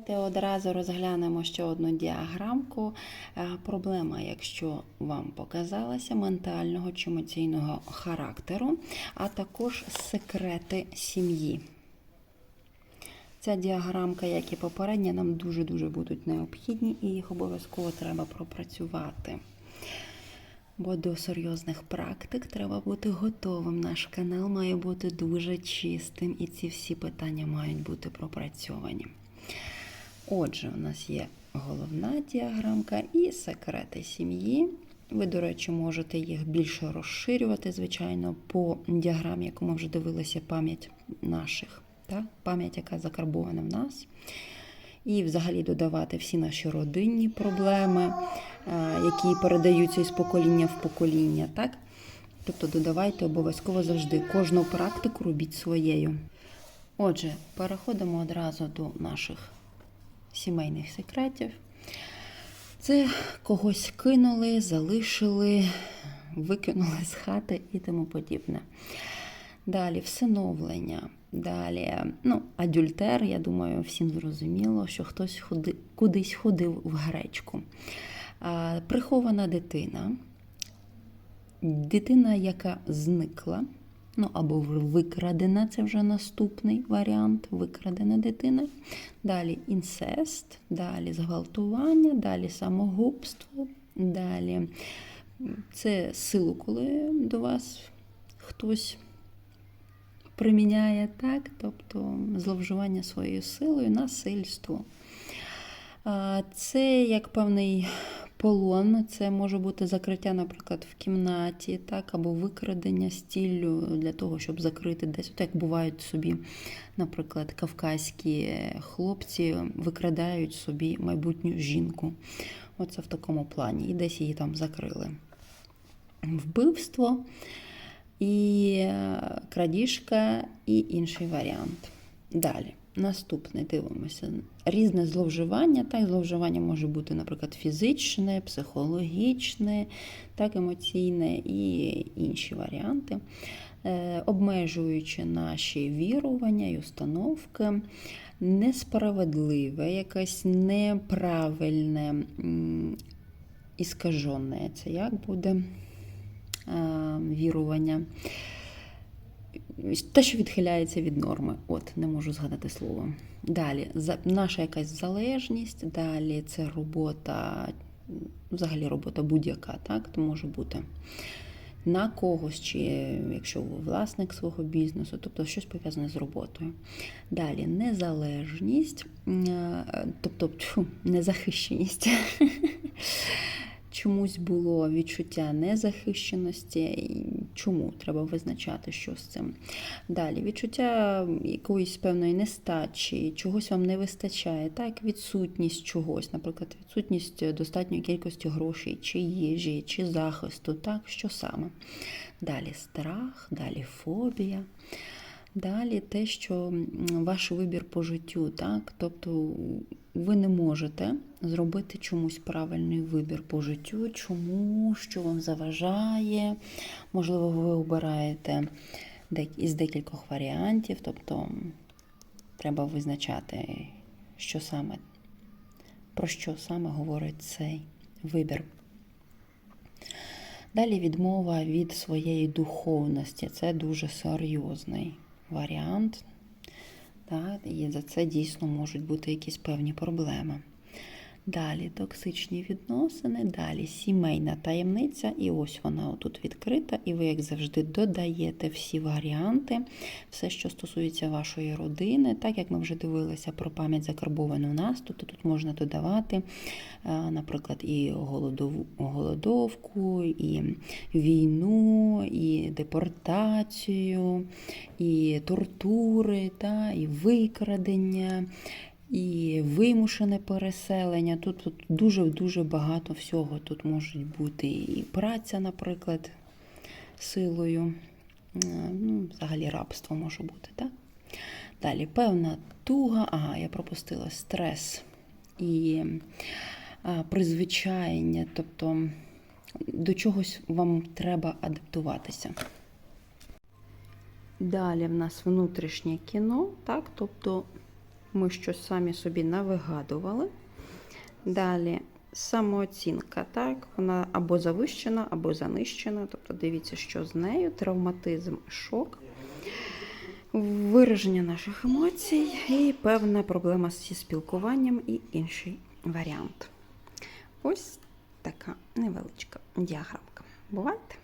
Давайте одразу розглянемо ще одну діаграмку. Е, Проблема, якщо вам показалася, ментального чи емоційного характеру, а також секрети сім'ї. Ця діаграмка, як і попередня, нам дуже-дуже будуть необхідні і їх обов'язково треба пропрацювати. Бо до серйозних практик треба бути готовим. Наш канал має бути дуже чистим, і ці всі питання мають бути пропрацьовані. Отже, у нас є головна діаграмка і секрети сім'ї. Ви, до речі, можете їх більше розширювати, звичайно, по діаграмі, яку ми вже дивилися, пам'ять наших, так? пам'ять, яка закарбована в нас. І взагалі додавати всі наші родинні проблеми, е, які передаються із покоління в покоління. так? Тобто додавайте обов'язково завжди. Кожну практику робіть своєю. Отже, переходимо одразу до наших сімейних секретів. Це когось кинули, залишили, викинули з хати і тому подібне. Далі всиновлення. Далі, ну, адюльтер, я думаю, всім зрозуміло, що хтось ходи, кудись ходив в гречку. А, прихована дитина. Дитина, яка зникла, ну або викрадена, це вже наступний варіант, викрадена дитина. Далі інцест, далі зґвалтування, далі самогубство, далі це силу, коли до вас хтось приміняє так, тобто зловживання своєю силою, насильство. Це як певний полон, це може бути закриття, наприклад, в кімнаті, так, або викрадення стіллю для того, щоб закрити десь. От як бувають собі, наприклад, кавказькі хлопці викрадають собі майбутню жінку. Оце в такому плані. І десь її там закрили. Вбивство і крадіжка, і інший варіант. Далі. Наступне дивимося. Різне зловживання. Так, зловживання може бути, наприклад, фізичне, психологічне, так, емоційне і інші варіанти, е, обмежуючи наші вірування і установки, несправедливе, якесь неправильне іскажене. Це як буде е, вірування. Те, що відхиляється від норми, от не можу згадати слово. Далі, наша якась залежність, далі це робота, взагалі робота будь-яка, так, то може бути на когось, чи якщо ви власник свого бізнесу, тобто щось пов'язане з роботою. Далі незалежність, тобто тьфу, незахищеність. Чомусь було відчуття незахищеності. Чому треба визначати, що з цим? Далі відчуття якоїсь певної нестачі, чогось вам не вистачає, так, відсутність чогось, наприклад, відсутність достатньої кількості грошей, чи їжі, чи захисту, так, що саме. Далі страх, далі фобія. Далі те, що ваш вибір по життю, так? Тобто ви не можете зробити чомусь правильний вибір по життю, чому, що вам заважає. Можливо, ви обираєте із декількох варіантів, тобто треба визначати, що саме, про що саме говорить цей вибір. Далі відмова від своєї духовності. Це дуже серйозний варіант. Так, І за це дійсно можуть бути якісь певні проблеми. Далі токсичні відносини, далі сімейна таємниця, і ось вона тут відкрита, і ви, як завжди, додаєте всі варіанти, все, що стосується вашої родини. Так як ми вже дивилися про пам'ять закарбовану нас, то тут можна додавати, наприклад, і голодовку, і війну, і депортацію, і тортури, та, і викрадення і вимушене переселення. Тут дуже-дуже багато всього. Тут можуть бути і праця, наприклад, силою. Ну, Взагалі рабство може бути. так? Далі певна туга, ага, я пропустила стрес і а, призвичаєння, тобто до чогось вам треба адаптуватися. Далі в нас внутрішнє кіно, так, тобто ми щось самі собі навигадували. Далі самооцінка, так, вона або завищена, або занищена. Тобто дивіться, що з нею, травматизм, шок, вираження наших емоцій і певна проблема зі спілкуванням і інший варіант. Ось така невеличка діаграмка. Бувайте!